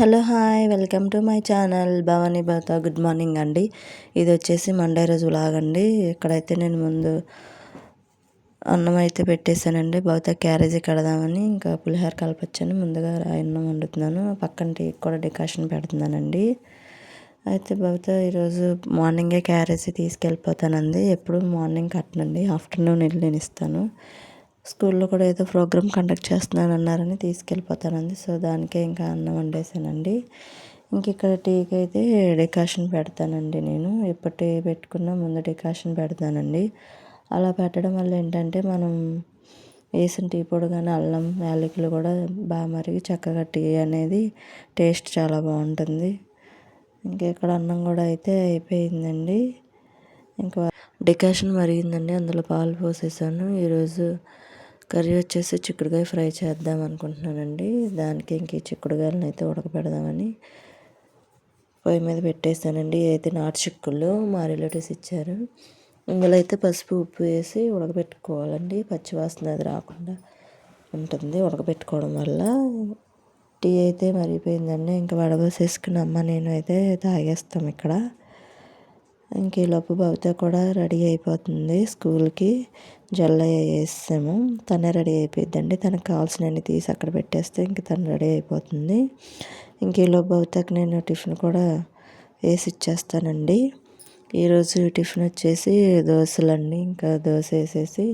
Hello hi welcome to my channel Bhavani భర్త. Good morning అండి. ఇది వచ్చేసి మండే రోజు లాగండి ఇక్కడైతే నేను ముందు అన్నం అయితే పెట్టేశానండి. బహుత క్యారేజీ కడదామని ఇంకా పులిహోర కలపచ్చని. ముందుగా అన్నం వండుతున్నాను. పక్కన టీ కూడా డికాషన్ పెడుతున్నానండి. అయితే బహుత ఈరోజు మార్నింగే క్యారేజీ తీసుకెళ్ళిపోతానండి. ఎప్పుడు మార్నింగ్ కట్టనండి. ఆఫ్టర్నూన్ వెళ్ళి నేను ఇస్తాను. స్కూల్లో కూడా ఏదో ప్రోగ్రామ్ కండక్ట్ చేస్తున్నాను అన్నారని తీసుకెళ్ళిపోతానండి సో దానికే ఇంకా అన్నం వండేసానండి. ఇంక ఇక్కడ టీకి అయితే డికాషన్ పెడతానండి నేను. ఇప్పటి పెట్టుకున్న పెట్టుకున్నా ముందు డికాషన్ పెడతానండి. అలా పెట్టడం వల్ల ఏంటంటే మనం వేసిన టీ పొడి కానీ అల్లం యాలకులు కూడా బాగా మరిగి చక్కగా టీ అనేది టేస్ట్ చాలా బాగుంటుంది. ఇంకా ఇక్కడ అన్నం కూడా అయితే అయిపోయిందండి. ఇంకా డికాషన్ మరిగిందండి. అందులో పాలు పోసేసాను. ఈరోజు కర్రీ వచ్చేసి చిక్కుడుకాయ ఫ్రై చేద్దాం అనుకుంటున్నానండి. దానికి ఇంక చిక్కుడుకాయలను అయితే ఉడకపెడదామని పొయ్యి మీద పెట్టేస్తానండి. అయితే నాటు చిక్కుళ్ళు మా రిలేటివ్స్ ఇచ్చారు. ఇందులో అయితే పసుపు ఉప్పు వేసి ఉడకబెట్టుకోవాలండి. పచ్చివాసన అది రాకుండా ఉంటుంది ఉడకబెట్టుకోవడం వల్ల. టీ అయితే మరిగిపోయిందండి. ఇంకా వడబోసేసుకుని అమ్మ నేను అయితే తాగేస్తాం ఇక్కడ. ఇంక లోపు భవిత కూడా రెడీ అయిపోతుంది స్కూల్కి. జల్లయ్య వేసాము తనే రెడీ అయిపోయిద్దండి. తనకు కావాల్సినవన్నీ తీసి అక్కడ పెట్టేస్తే ఇంక తను రెడీ అయిపోతుంది. ఇంక ఈలోపు భవితకు నేను టిఫిన్ కూడా వేసి ఇచ్చేస్తానండి. ఈరోజు టిఫిన్ వచ్చేసి దోశలండి. ఇంకా దోశ వేసేసి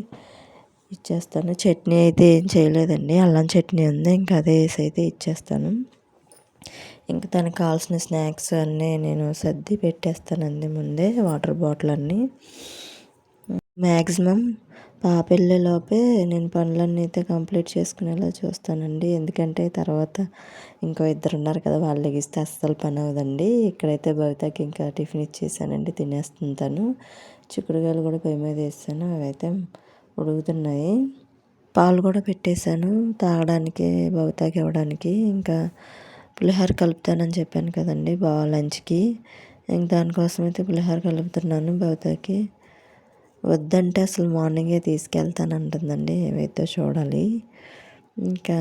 ఇచ్చేస్తాను. చట్నీ అయితే ఏం చేయలేదండి. అల్లం చట్నీ ఉంది. ఇంకా అదే వేసి అయితే ఇచ్చేస్తాను. ఇంకా తనకు కావాల్సిన స్నాక్స్ అన్నీ నేను సర్ది పెట్టేస్తానండి ముందే. వాటర్ బాటిల్ అన్నీ. మ్యాక్సిమం పాప నేను పనులన్నీ అయితే కంప్లీట్ చేసుకునేలా చూస్తానండి. ఎందుకంటే తర్వాత ఇంకో ఇద్దరు ఉన్నారు కదా వాళ్ళు లెగిస్తే అస్సలు పని అవదండి ఇక్కడైతే భవితకి ఇంకా టిఫిన్ ఇచ్చేసానండి తినేస్తుంటాను చిక్కుడుకాయలు కూడా పొయ్యి మీద వేసాను అవైతే ఉడుకుతున్నాయి. పాలు కూడా పెట్టేశాను తాగడానికి భవితకి ఇవ్వడానికి. ఇంకా పులిహోర కలుపుతానని చెప్పాను కదండి బాగా లంచ్కి. ఇంక దానికోసం అయితే పులిహోర కలుపుతున్నాను భవతకి. వద్దంటే అసలు మార్నింగే తీసుకెళ్తానంటుందండి ఏవైతే చూడాలి. ఇంకా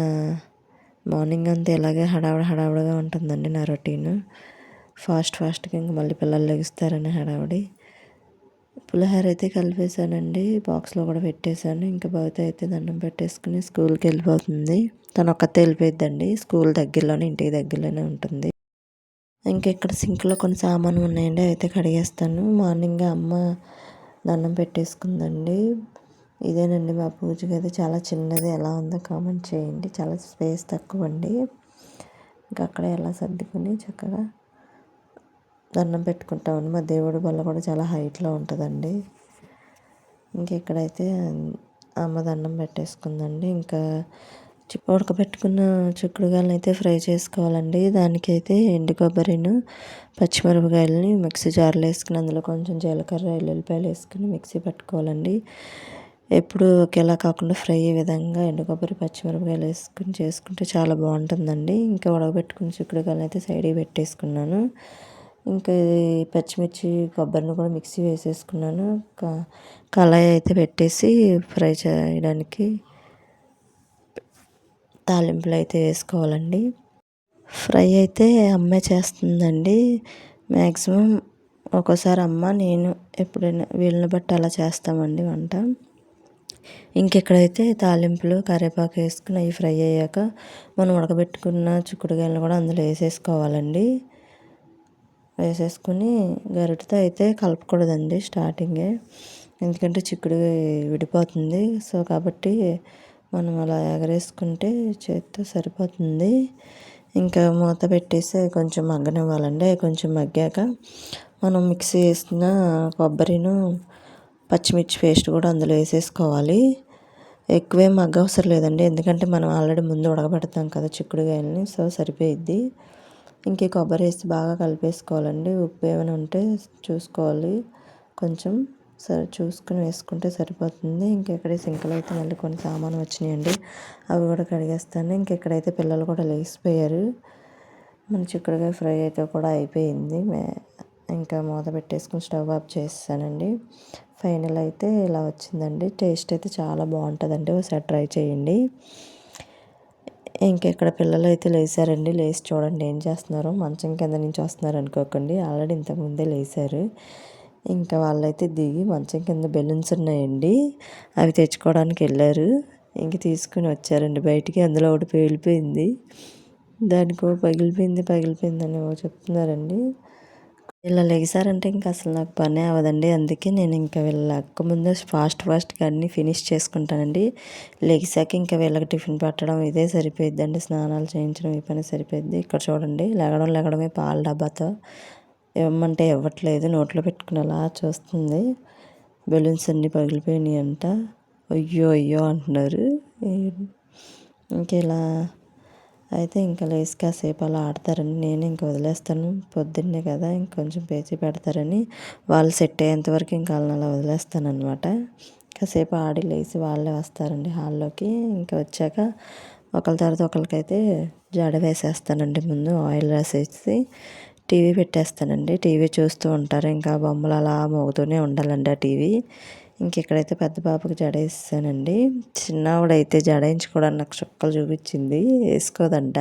మార్నింగ్ అంతా ఇలాగే హడావిడ హడావిడిగా ఉంటుందండి నా రొటీన్. ఫాస్ట్ ఫాస్ట్గా ఇంక మళ్ళీ పిల్లలు లెగుస్తారని హడావిడి. పులిహోర అయితే కలిపేశానండి బాక్స్లో కూడా పెట్టేశాను. ఇంకా భవిత అయితే దండం పెట్టేసుకుని స్కూల్కి వెళ్ళిపోతుంది. తను ఒక్కతే వెళ్ళిపోయిద్దండి స్కూల్ దగ్గరలోనే ఇంటికి దగ్గరలోనే ఉంటుంది. ఇంకా ఇక్కడ సింక్లో కొన్ని సామాను ఉన్నాయండి అయితే కడిగేస్తాను. మార్నింగ్ అమ్మ దండం పెట్టేసుకుందండి. ఇదేనండి మా పూజ గది. చాలా చిన్నది. ఎలా ఉందో కామెంట్ చేయండి. చాలా స్పేస్ తక్కువ అండి ఇంకా అక్కడే ఎలా సర్దుకుని చక్కగా దండం పెట్టుకుంటామండి. మా దేవుడి వల్ల కూడా చాలా హైట్లో ఉంటుందండి. ఇంకా ఇక్కడైతే అమ్మ దండం పెట్టేసుకుందండి. ఇంకా ఉడకబెట్టుకున్న చిక్కుడుగాయలను అయితే ఫ్రై చేసుకోవాలండి. దానికైతే ఎండు కొబ్బరిను పచ్చిమిరపకాయలని మిక్సీ జార్లో వేసుకుని అందులో కొంచెం జీలకర్ర ఎల్లుల్లిపాయలు వేసుకుని మిక్సీ పట్టుకోవాలండి. ఎప్పుడు ఒకేలా కాకుండా ఫ్రై అయ్యే విధంగా ఎండు కొబ్బరి పచ్చిమిరపకాయలు వేసుకుని చేసుకుంటే చాలా బాగుంటుందండి. ఇంకా ఉడకబెట్టుకున్న చిక్కుడుకాయలు అయితే సైడ్కి పెట్టేసుకున్నాను. ఇంకా పచ్చిమిర్చి కొబ్బరిని కూడా మిక్సీ వేసేసుకున్నాను. కళాయి అయితే పెట్టేసి ఫ్రై చేయడానికి తాలింపులు అయితే వేసుకోవాలండి. ఫ్రై అయితే అమ్మే చేస్తుందండి. మ్యాక్సిమం ఒక్కోసారి అమ్మ నేను ఎప్పుడైనా వీళ్ళని బట్టి అలా చేస్తామండి వంట. ఇంకెక్కడైతే తాలింపులు కరివేపాకు వేసుకుని అవి ఫ్రై అయ్యాక మనం ఉడకబెట్టుకున్న చిక్కుడుకాయలను కూడా అందులో వేసేసుకోవాలండి. వేసేసుకుని గరిటతో అయితే కలపకూడదండి స్టార్టింగే. ఎందుకంటే చిక్కుడు విడిపోతుంది. సో కాబట్టి మనం అలా ఎగరేసుకుంటే చేత్తో సరిపోతుంది. ఇంకా మూత పెట్టేసి కొంచెం మగ్గనివ్వాలండి. కొంచెం మగ్గాక మనం మిక్సీ వేసిన కొబ్బరిను పచ్చిమిర్చి పేస్ట్ కూడా అందులో వేసేసుకోవాలి. ఎక్కువే మగ్గ అవసరం లేదండి. ఎందుకంటే మనం ఆల్రెడీ ముందు ఉడకబెడతాం కదా చిక్కుడుగాయలని సో సరిపోయిద్ది. ఇంకే కొబ్బరి వేసి బాగా కలిపేసుకోవాలండి. ఉప్పు ఏమైనా ఉంటే చూసుకోవాలి. కొంచెం సరే చూసుకుని వేసుకుంటే సరిపోతుంది. ఇంకెక్కడ సింకలు అయితే మళ్ళీ కొన్ని సామాను వచ్చినాయండి. అవి కూడా కడిగేస్తాను. ఇంకెక్కడైతే పిల్లలు కూడా లేచిపోయారు. మన చిక్కుడుకాయ ఫ్రై అయితే కూడా అయిపోయింది. ఇంకా మూత పెట్టేసుకుని స్టవ్ ఆఫ్ చేస్తానండి. ఫైనల్ అయితే ఇలా వచ్చిందండి. టేస్ట్ అయితే చాలా బాగుంటుందండి. ఒకసారి ట్రై చేయండి. ఇంకెక్కడ పిల్లలు అయితే లేచారండి. లేచి చూడండి ఏం చేస్తున్నారు. మంచం కింద నుంచి వస్తున్నారు అనుకోకండి. ఆల్రెడీ ఇంతకుముందే లేచారు. ఇంకా వాళ్ళైతే దిగి మంచం కింద బెలూన్స్ ఉన్నాయండి. అవి తెచ్చుకోవడానికి వెళ్ళారు. ఇంక తీసుకుని వచ్చారండి బయటికి. అందులో ఒకటి పేలిపోయింది. దానికో పగిలిపోయింది పగిలిపోయిందని చెప్తున్నారండి. ఇలా లెగిసారంటే ఇంకా అసలు నాకు పనే అవ్వదండి. అందుకే నేను ఇంకా వీళ్ళ ముందు ఫాస్ట్ ఫాస్ట్గా అన్నీ ఫినిష్ చేసుకుంటానండి. లెగిసాక ఇంకా వీళ్ళకి టిఫిన్ పెట్టడం ఇదే సరిపోయిద్దండి. స్నానాలు చేయించడం ఈ పని సరిపోయిద్ది. ఇక్కడ చూడండి లెగడం లెగడమే పాల డబ్బాతో. ఇవ్వమంటే ఇవ్వట్లేదు నోట్లో పెట్టుకునేలా చూస్తుంది. బెలూన్స్ అన్నీ పగిలిపోయినాయి అంట అయ్యో అయ్యో అంటున్నారు. ఇంకెలా? అయితే ఇంకా లేచి కాసేపు అలా ఆడతారని నేను ఇంక వదిలేస్తాను. పొద్దున్నే కదా ఇంకొంచెం పేచి పెడతారని. వాళ్ళు సెట్ అయ్యేంత వరకు ఇంకా వాళ్ళని అలా వదిలేస్తాను అనమాట కాసేపు ఆడి లేచి వాళ్ళే వస్తారండి హాల్లోకి. ఇంకా వచ్చాక ఒకరి తర్వాత ఒకరికైతే జడ వేసేస్తానండి ముందు ఆయిల్ రాసేసి. టీవీ పెట్టేస్తానండి. టీవీ చూస్తూ ఉంటారు. ఇంకా బొమ్మలు అలా మోగుతూనే ఉండాలండి ఆ టీవీ. ఇంక ఇక్కడైతే పెద్ద బాబుకి జడ వేసానండి చిన్నవాడైతే జడేయించుకోవడానికి నాకు చుక్కలు చూపించింది. వేసుకోదంట.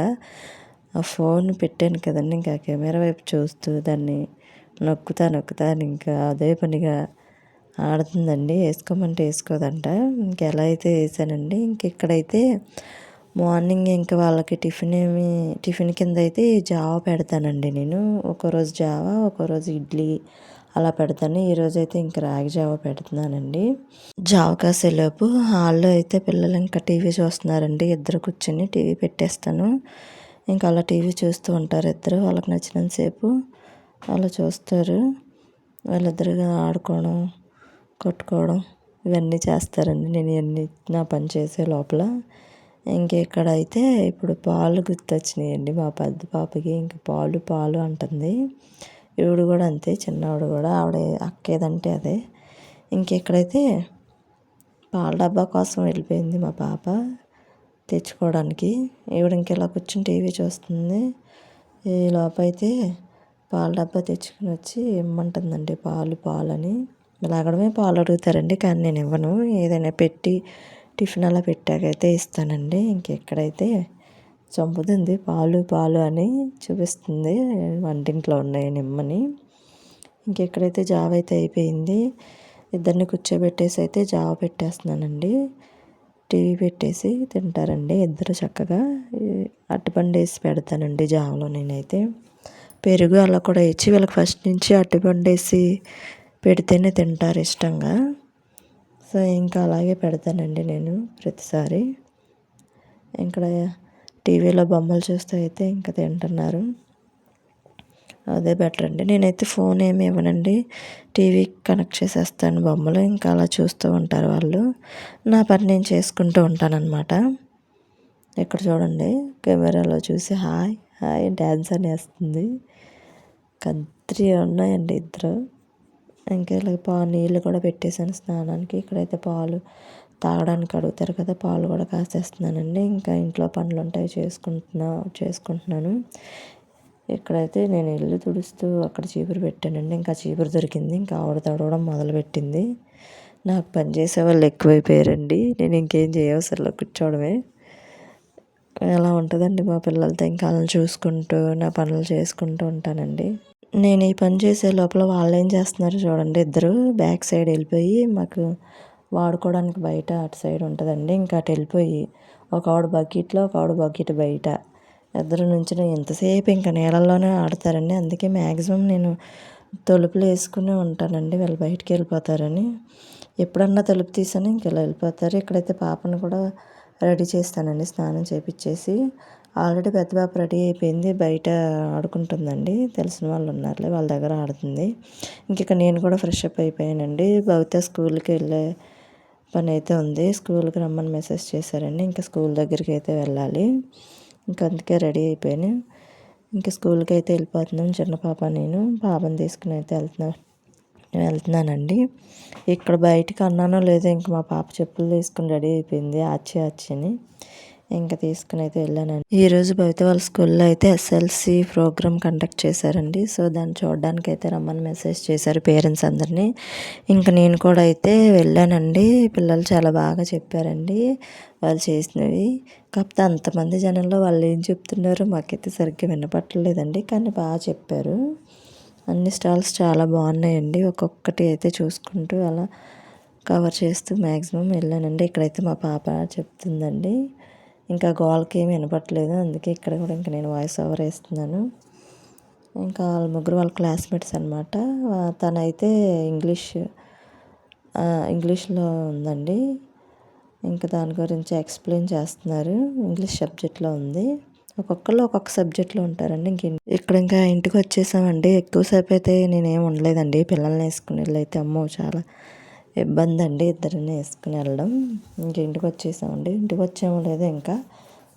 ఆ ఫోన్ పెట్టాను కదండి. ఇంకా కెమెరా వైపు చూస్తూ దాన్ని నొక్కుతా నొక్కుతా ఇంకా అదే పనిగా ఆడుతుందండి. వేసుకోమంటే వేసుకోదంట. ఇంకెలా అయితే వేసానండి. ఇంక ఇక్కడైతే మార్నింగ్ ఇంకా వాళ్ళకి టిఫిన్ ఏమి టిఫిన్ కింద అయితే జావా పెడతానండి నేను. ఒకరోజు జావా ఒకరోజు ఇడ్లీ అలా పెడతాను. ఈరోజు అయితే ఇంకా రాగి జావా పెడుతున్నానండి. జావ కాసేలోపు హాల్లో అయితే పిల్లలు ఇంకా టీవీ చూస్తున్నారండి. ఇద్దరు కూర్చొని టీవీ పెట్టేస్తాను. ఇంకా అలా టీవీ చూస్తూ ఉంటారు ఇద్దరు. వాళ్ళకి నచ్చినంతసేపు అలా చూస్తారు. వాళ్ళిద్దరుగా ఆడుకోవడం కొట్టుకోవడం ఇవన్నీ చేస్తారండి. నేను ఇవన్నీ నా పని చేసే లోపల. ఇంకెక్కడైతే అయితే ఇప్పుడు పాలు గుర్తొచ్చినాయండి మా పెద్ద పాపకి. ఇంక పాలు పాలు అంటుంది. ఈవిడ కూడా అంతే చిన్నవాడు కూడా. ఆవిడ అక్కేదంటే అదే. ఇంకెక్కడైతే పాల డబ్బా కోసం వెళ్ళిపోయింది మా పాప తెచ్చుకోవడానికి. ఈవిడ ఇంకెలా కూర్చుని టీవీ చూస్తుంది. ఈ లోపైతే పాల డబ్బా తెచ్చుకుని వచ్చి ఇమ్మంటుందండి పాలు పాలు అని లాగడమే పాలు అడుగుతారండి కానీ నేను ఇవ్వను. ఏదైనా పెట్టి టిఫిన్ అలా పెట్టాకైతే ఇస్తానండి. ఇంకెక్కడైతే చంపుతుంది పాలు పాలు అని చూపిస్తుంది వంటింట్లో ఉన్నాయి నిమ్మని. ఇంకెక్కడైతే జావ అయితే అయిపోయింది ఇద్దరిని కూర్చోబెట్టేసి అయితే జావ పెట్టేస్తున్నానండి. టీవీ పెట్టేసి తింటారండి ఇద్దరు చక్కగా. అట్టుపండు వేసి పెడతానండి జావలో నేనైతే. పెరుగు అలా కూడా ఇచ్చి వీళ్ళకి ఫస్ట్ నుంచి అట్టుపండు వేసి పెడితేనే తింటారు ఇష్టంగా. సో ఇంకా అలాగే పెడతానండి నేను ప్రతిసారి. ఇక్కడ టీవీలో బొమ్మలు చూస్తే అయితే ఇంకా తింటున్నారు. అదే బెటర్ అండి. నేనైతే ఫోన్ ఏమి ఇవ్వనండి. టీవీ కనెక్ట్ చేసేస్తాను బొమ్మలు. ఇంకా అలా చూస్తూ ఉంటారు వాళ్ళు. నా పని నేను చేసుకుంటూ ఉంటానన్నమాట. ఇక్కడ చూడండి కెమెరాలో చూసి హాయ్ హాయ్ డ్యాన్స్ అని వేస్తుంది కత్రి ఉన్నాయండి ఇద్దరు. ఇంకా ఇలా పా నీళ్ళు కూడా పెట్టేశాను స్నానానికి. ఇక్కడైతే పాలు తాగడానికి అడుగుతారు కదా పాలు కూడా కాసేస్తున్నానండి. ఇంకా ఇంట్లో పనులు ఉంటాయి చేసుకుంటున్నా చేసుకుంటున్నాను. ఇక్కడైతే నేను ఇల్లు తుడుస్తూ అక్కడ చీపురు పెట్టానండి. ఇంకా చీపురు దొరికింది. ఇంకా ఆవిడ తడవడం మొదలుపెట్టింది. నాకు పని చేసే వాళ్ళు ఎక్కువైపోయారండి. నేను ఇంకేం చేయవసరంలో కూర్చోవడమే. ఎలా ఉంటుందండి మా పిల్లలతో ఇంకా వాళ్ళని చూసుకుంటూ నా పనులు చేసుకుంటూ ఉంటానండి. నేను ఈ పని చేసే లోపల వాళ్ళు ఏం చేస్తున్నారు చూడండి. ఇద్దరు బ్యాక్ సైడ్ వెళ్ళిపోయి మాకు వాడుకోవడానికి బయట అటు సైడ్ ఉంటుందండి. ఇంకా అటు వెళ్ళిపోయి ఒక ఆవిడ బకెట్లో ఒక ఆవిడ బకెట్ బయట. ఇద్దరు నుంచి ఎంతసేపు ఇంకా నీళ్ళల్లోనే ఆడతారండి. అందుకే మ్యాక్సిమం నేను తలుపులు వేసుకునే ఉంటానండి. వీళ్ళు బయటికి వెళ్ళిపోతారని. ఎప్పుడన్నా తలుపు తీసాను ఇంక ఇలా వెళ్ళిపోతారు. ఇక్కడైతే పాపను కూడా రెడీ చేస్తానండి స్నానం చేపించేసి ఆల్రెడీ పెద్ద పాప రెడీ అయిపోయింది. బయట ఆడుకుంటుందండి. తెలిసిన వాళ్ళు ఉన్నారులే వాళ్ళ దగ్గర ఆడుతుంది. ఇంక నేను కూడా ఫ్రెష్ అప్ అయిపోయానండి. భవిత స్కూల్కి వెళ్ళే పని అయితే ఉంది. స్కూల్కి రమ్మని మెసేజ్ చేశారండి. ఇంకా స్కూల్ దగ్గరికి అయితే వెళ్ళాలి. ఇంకా అందుకే రెడీ అయిపోయాను. ఇంకా స్కూల్కి అయితే వెళ్ళిపోతున్నాను. చిన్న పాప నేను. పాపని తీసుకుని అయితే వెళ్తున్నా వెళ్తున్నానండి. ఇక్కడ బయటకు అన్నానో లేదో ఇంక మా పాప చెప్పులు తీసుకుని రెడీ అయిపోయింది. ఆచి ఆచి అని ఇంకా తీసుకుని అయితే వెళ్ళానండి. ఈరోజు భవిత వాళ్ళ స్కూల్లో అయితే ఎస్ఎల్సి ప్రోగ్రామ్ కండక్ట్ చేశారండి. సో దాన్ని చూడడానికి అయితే రమ్మని మెసేజ్ చేశారు పేరెంట్స్ అందరినీ. ఇంకా నేను కూడా అయితే వెళ్ళానండి. పిల్లలు చాలా బాగా చెప్పారండి వాళ్ళు చేసినవి. కాకపోతే అంతమంది జనంలో వాళ్ళు ఏం చెప్తున్నారో మాకైతే సరిగ్గా వినపట్టలేదండి. కానీ బాగా చెప్పారు. అన్ని స్టాల్స్ చాలా బాగున్నాయండి. ఒక్కొక్కటి అయితే చూసుకుంటూ అలా కవర్ చేస్తూ మ్యాక్సిమం వెళ్ళానండి. ఇక్కడైతే మా పాప చెప్తుందండి. ఇంకా గోల్కి ఏమి వినపట్లేదు అందుకే ఇక్కడ కూడా ఇంకా నేను వాయిస్ ఓవర్ వేస్తున్నాను. ఇంకా వాళ్ళ ముగ్గురు వాళ్ళ క్లాస్మేట్స్ అనమాట తనైతే ఇంగ్లీష్ ఇంగ్లీష్లో ఉందండి. ఇంకా దాని గురించి ఎక్స్ప్లెయిన్ చేస్తున్నారు. ఇంగ్లీష్ సబ్జెక్ట్లో ఉంది. ఒక్కొక్కరు ఒక్కొక్క సబ్జెక్ట్లో ఉంటారండి. ఇంక ఇక్కడ ఇంకా ఇంటికి వచ్చేసామండి. ఎక్కువసేపు అయితే నేనేం ఉండలేదండి. పిల్లల్ని వేసుకుని వెళ్ళైతే అమ్మో చాలా ఇబ్బంది అండి ఇద్దరిని వేసుకుని వెళ్ళడం. ఇంక ఇంటికి వచ్చేసామండి. ఇంటికి వచ్చాము లేదు ఇంకా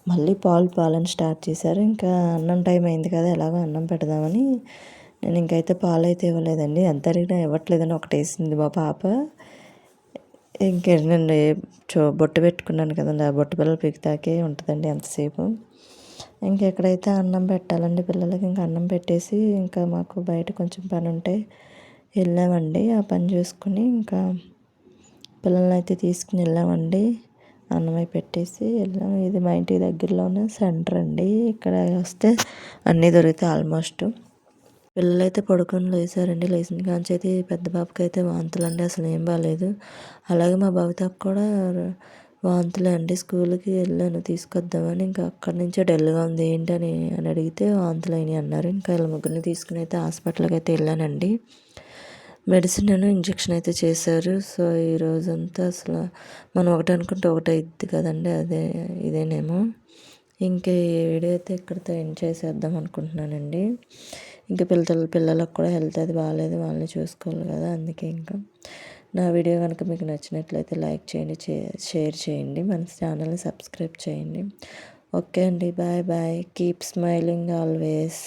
మళ్ళీ పాలు పాలని స్టార్ట్ చేశారు. ఇంకా అన్నం టైం అయింది కదా ఎలాగో అన్నం పెడదామని. నేను ఇంకైతే పాలు అయితే ఇవ్వలేదండి. ఎంత అడిగినా ఇవ్వట్లేదని ఒకటి వేసింది మా పాప. ఇంకే నేను చో బొట్టు పెట్టుకున్నాను కదండి. ఆ బొట్టు పిల్లలు పికితాకే ఉంటుందండి ఎంతసేపు. ఇంకెక్కడైతే అన్నం పెట్టాలండి పిల్లలకి ఇంకా అన్నం పెట్టేసి ఇంకా మాకు బయట కొంచెం పని ఉంటే వెళ్ళామండి. ఆ పని చూసుకుని ఇంకా పిల్లల్ని అయితే తీసుకుని వెళ్ళామండి. అన్నమై పెట్టేసి వెళ్ళాము ఇది మా ఇంటి దగ్గరలోనే సెంటర్ అండి. ఇక్కడ వస్తే అన్నీ దొరుకుతాయి ఆల్మోస్ట్. పిల్లలైతే పడుకొని లేచారండి. లేచిన కాంచి అయితే పెద్ద బాబుకి అయితే వాంతులు అండి అసలు ఏం బాగాలేదు అలాగే మా భవితకు కూడా వాంతులే అండి. స్కూల్కి వెళ్ళాను తీసుకొద్దామని. ఇంకా అక్కడి నుంచే డల్గా ఉంది. ఏంటని అని అడిగితే వాంతులు అయినాయి అన్నారు. ఇంకా వీళ్ళ ముగ్గురిని తీసుకుని అయితే హాస్పిటల్కి అయితే వెళ్ళానండి. మెడిసిన్ అని ఇంజక్షన్ అయితే చేశారు. సో ఈ రోజంతా అసలు మనం ఒకటి అనుకుంటే ఒకటి అయింది కదండి అదే ఇదేనేమో. ఇంకా ఈ వీడియో అయితే ఇక్కడితో ఎండ్ చేసేద్దాం అనుకుంటున్నానండి. ఇంకా పిల్లల పిల్లలకు కూడా హెల్త్ అది బాగాలేదు వాళ్ళని చూసుకోవాలి కదా అందుకే ఇంకా. నా వీడియో కనుక మీకు నచ్చినట్లయితే లైక్ చేయండి షేర్ చేయండి మన ఛానల్ని సబ్స్క్రైబ్ చేయండి. ఓకే అండి bye bye keep smiling always.